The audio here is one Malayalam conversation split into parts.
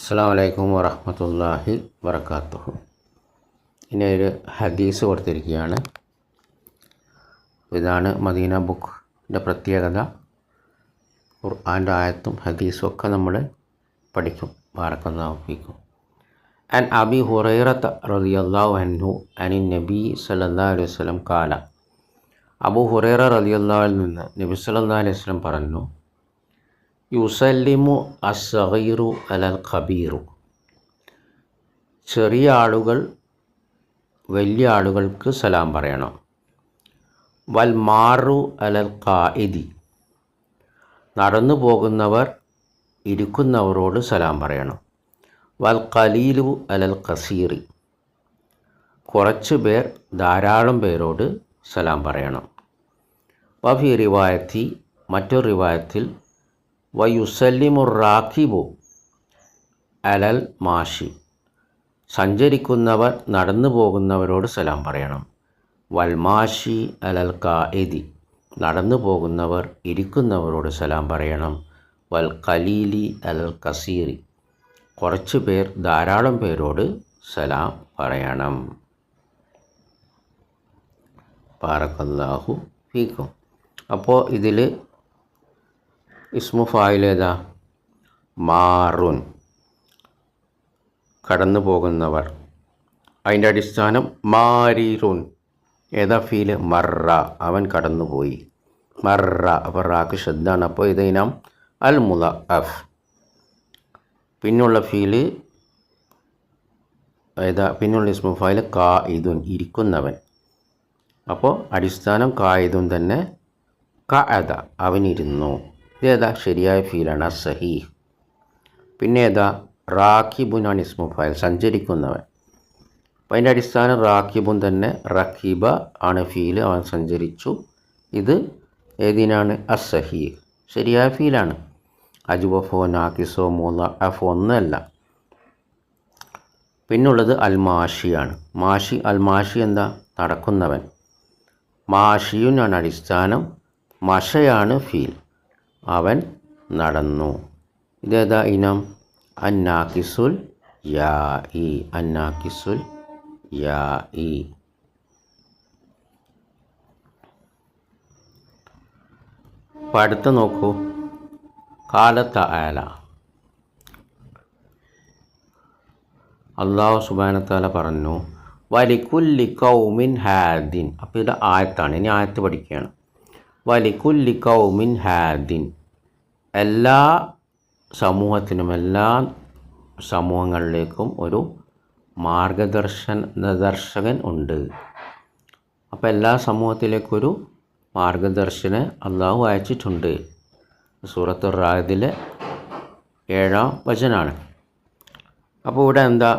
അസ്സാം വലൈക്കും വറഹമത്തല്ലാഹി വബർക്കാത്തുഹു ഇനി ഒരു ഹദീസ് കൊടുത്തിരിക്കുകയാണ്. ഇതാണ് മദീന ബുക്കിന്റെ പ്രത്യേകത. ഖുർആന്റെ ആയത്തും ഹദീസും ഒക്കെ നമ്മൾ പഠിക്കും. ബാറക്കല്ലാഫിക്കും അൻ അബി ഹുറൈറത്ത് റളിയല്ലാഹു അൻഹു അനി നബി സല്ലല്ലാഹു അലൈഹി വസല്ലം കാല. അബു ഹുറൈറ റളിയല്ലാഹുവിൽ നിന്ന് നബി സല്ലല്ലാഹു അലൈഹി വസല്ലം പറഞ്ഞു യുസല്ലിമു അസഹീറു അലൽ ഖബീറു. ചെറിയ ആളുകൾ വലിയ ആളുകൾക്ക് സലാം പറയണം. വൽ മാറു അലൽ ഖായിദി നടന്നു പോകുന്നവർ ഇരിക്കുന്നവരോട് സലാം പറയണം. വൽ ഖലീലു അലൽ ഖസീറി. കുറച്ച് പേർ ധാരാളം പേരോട് സലാം പറയണം. വഫി റിവായത്തി മറ്റൊരു റിവായത്തിൽ വയുസല്ലിമു റാഖിബു അലൽ മാഷി. സഞ്ചരിക്കുന്നവർ നടന്നു പോകുന്നവരോട് സലാം പറയണം. വൽമാഷി അലൽ കാഇദി നടന്നു പോകുന്നവർ ഇരിക്കുന്നവരോട് സലാം പറയണം. വൽ കലീലി അലൽ കസീറി കുറച്ച് പേർ ധാരാളം പേരോട് സലാം പറയണം. പാറക്കല്ലാഹു ഫീക്കും. അപ്പോൾ ഇതിൽ ഇസ്മു ഫായിൽ ഏതാ? മാറുൻ. കടന്നു പോകുന്നവർ. അതിന്റെ അടിസ്ഥാനം മാരീറുൻ. ഏതാ ഫീൽ? മറ. അവൻ കടന്നുപോയി. മറ. അപ്പോൾ റാക്ക് ശ്രദ്ധാണ്. അപ്പോൾ ഇതിനാം അൽ മുല അഫ് പിന്നുള്ള ഫീൽ ഏതാ? പിന്നുള്ള ഇസ്മു ഫായിൽ കാ ഇതുൻ ഇരിക്കുന്നവൻ. അപ്പോൾ അടിസ്ഥാനം കായതും തന്നെ ക അത അവനിരുന്നു. ഇതേതാ ശരിയായ ഫീലാണ്? സഹീ. പിന്നെ ഏതാ റാഖിബുനാണ് ഇസ്മു ഫയൽ സഞ്ചരിക്കുന്നവൻ. അപ്പം അതിന്റെ അടിസ്ഥാനം റാഖിബുൻ തന്നെ റഖീബ ആണ് ഫീൽ അവൻ സഞ്ചരിച്ചു. ഇത് ഏതിനാണ്? അസഹി ശരിയായ ഫീലാണ്. അജുബഫോ നാക്കിസോ മൂന്ന അഫോ ഒന്നല്ല. പിന്നുള്ളത് അൽമാഷിയാണ്. മാഷി അൽമാഷി എന്താ? നടക്കുന്നവൻ. മാഷിയുനാണ് അടിസ്ഥാനം. മഷയാണ് ഫീൽ. അവൻ നടന്നു. ഇതേതാ ഇനം? അന്നാക്കിസുൽ യാ ഇ അന്നാക്കിസുൽ യാ ഇ അപ്പം അടുത്ത് നോക്കൂ. കാലത്ത ആല അള്ളാഹു സുബാനത്താല പറഞ്ഞു വലിക്കുല്ലി കൗമിൻ ഹാദിൻ. അപ്പോൾ ഇത് ആയത്താണ്. ഇനി ആയത്ത് പഠിക്കുകയാണ്. വലിക്കുല്ലി കൗമിൻ ഹാദിൻ. എല്ലാ സമൂഹത്തിനും എല്ലാ സമൂഹങ്ങളിലേക്കും ഒരു മാർഗദർശൻ ദർശകൻ ഉണ്ട് അപ്പോൾ എല്ലാ സമൂഹത്തിലേക്കൊരു മാർഗദർശന അള്ളാഹു അയച്ചിട്ടുണ്ട് സൂറത്ത് റാഹിദിലെ ഏഴാം വചനാണ് അപ്പോൾ ഇവിടെ എന്താ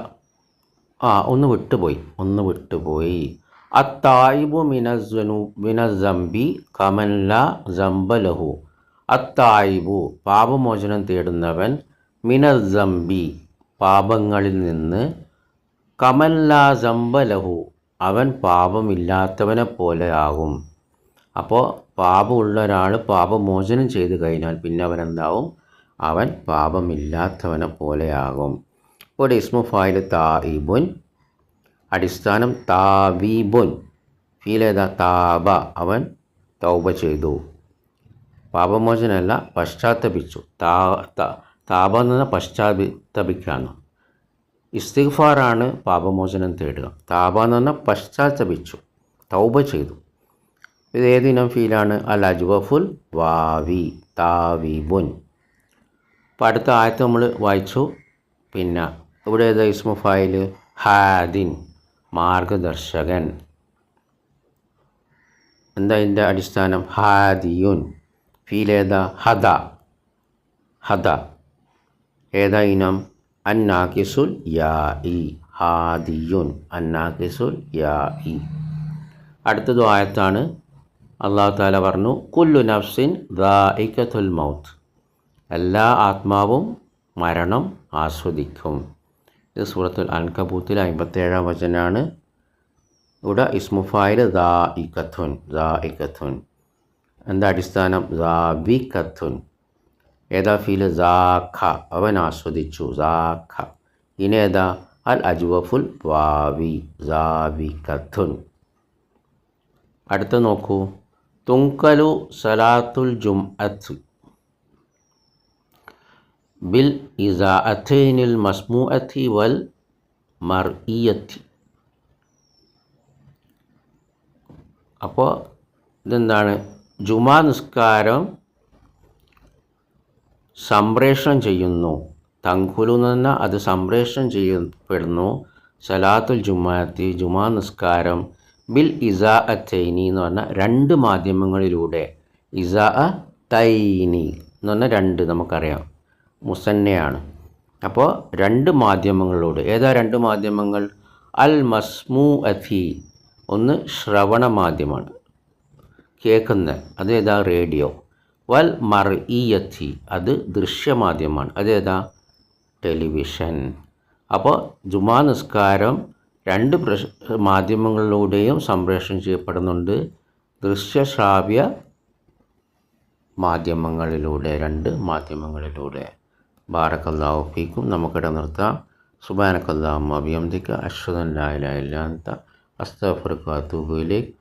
ആ ഒന്ന് വിട്ടുപോയി ഒന്ന് വിട്ടുപോയി അത്തായിബു മിനസ്വനു മിനസംബി കമല്ല ജംബലഹു അത്തായിബു പാപമോചനം തേടുന്നവൻ മിനസംബി പാപങ്ങളിൽ നിന്ന്. കമല്ലാ ജംബലഹു അവൻ പാപമില്ലാത്തവനെ പോലെ ആകും. അപ്പോൾ പാപമുള്ള ഒരാൾ പാപമോചനം ചെയ്തു കഴിഞ്ഞാൽ പിന്നെ അവൻ എന്താവും അവൻ പാപമില്ലാത്തവനെ പോലെയാകും ഇപ്പോൾ ഇസ്മു ഫായിൽ തായിബുൻ അടിസ്ഥാനം താവീബുൻ. ഫീലേതാ? താബ. അവൻ തൗബ ചെയ്തു. പാപമോചനമല്ല പശ്ചാത്തപിച്ചു. താ താപ എന്ന് പറഞ്ഞാൽ പശ്ചാത്തപിക്കാണ്. ഇസ്തിഗ്ഫാറാണ് പാപമോചനം തേടുക. താപ എന്ന് പറഞ്ഞാൽ പശ്ചാത്തപിച്ചു. തൗബ ചെയ്തു. ഇത് ഏതിനം ഫീലാണ്? അൽ അജ്വഫുൽ വാവി താവിബുൻ. അപ്പം അടുത്ത ആയത്ത് നമ്മൾ വായിച്ചു. പിന്നെ ഇവിടെ ഏതാ ഇസ്മു ഫായിൽ ഹാദിൻ മാർഗദർശകൻ. എന്താ ഇതിന്റെ അടിസ്ഥാനം? ഹാദിയുൻ. ഫീൽ ഏതാ ഹദ. ഹദ. ഏതാ ഇനം? അന്നാക്കിസുൽ യാ ഇ ഹാദിയുൻ. അന്നാക്കിസുൽ യാ ഇ അടുത്തത് ആയത്താണ് അള്ളാഹു താല പറഞ്ഞു കുല്ലു നഫ്സിൻ ദാഇക്കത്തുൽ മൗത്ത്. എല്ലാ ആത്മാവും മരണം ആസ്വദിക്കും. ഇത് സൂറത്തുൽ അൻകബൂത്തിൽ അമ്പത്തേഴാം വചനാണ്. ഇവിടെ ഇസ്മുഫായിൽ ദാ ഇക്കത്തുൻ ദാ ഇക്കത്തുൻ എന്താ അടിസ്ഥാനം വി കത്തുൻ ഏതാ ഫീൽ? സാഖ. അവൻ ആസ്വദിച്ചു. സാഖ. ഇനി ഏതാ? അൽ അജ്വഫുൽ വാവി. സാവി കഥുൻ അടുത്ത നോക്കൂ. തുങ്കലു സലാത്തുൽ ജും അത് ബിൽ ഇസാ അഥൈനിൽ മസ്മു മസ്മൂഅത്തി വൽ മർ ഇയത്തി അപ്പോൾ ഇതെന്താണ്? ജുമാ നിസ്കാരം സംപ്രേഷണം ചെയ്യുന്നു. തങ്കുലു എന്ന് അത് സംപ്രേഷണം ചെയ്യപ്പെടുന്നു. സലാത്തുൽ ജുമാഅത്തി ജുമാ നിസ്കാരം ബിൽ ഇസാ അ തൈനി എന്ന് പറഞ്ഞാൽ രണ്ട് മാധ്യമങ്ങളിലൂടെ. ഇസാ അ തൈനി എന്ന് പറഞ്ഞാൽ രണ്ട് നമുക്കറിയാം. മുസന്നയാണ്. അപ്പോൾ രണ്ട് മാധ്യമങ്ങളിലൂടെ. ഏതാ രണ്ട് മാധ്യമങ്ങൾ? അൽ മസ്മു അഥി ഒന്ന് ശ്രവണ മാധ്യമമാണ്. കേൾക്കുന്ന. അത് ഏതാ? റേഡിയോ. വൽ മർ ഈയത്തി അത് ദൃശ്യമാധ്യമമാണ്. അതേതാ ടെലിവിഷൻ. അപ്പോൾ ജുമാ നിസ്കാരം രണ്ട് പ്രശ് മാധ്യമങ്ങളിലൂടെയും സംപ്രേഷണം ചെയ്യപ്പെടുന്നുണ്ട്. ദൃശ്യശ്രാവ്യ മാധ്യമങ്ങളിലൂടെ രണ്ട് മാധ്യമങ്ങളിലൂടെ. ബാറക്കല്ലാഹു ഫീക്കും. നമുക്കിടെ നിർത്താം. സുബാനക്കല്ലാഹു അഭിയംദിക്ക അശ്വതൻ ലായിലായില്ലാത്ത അസ്തഫർക്കാത്തുബിലേക്ക്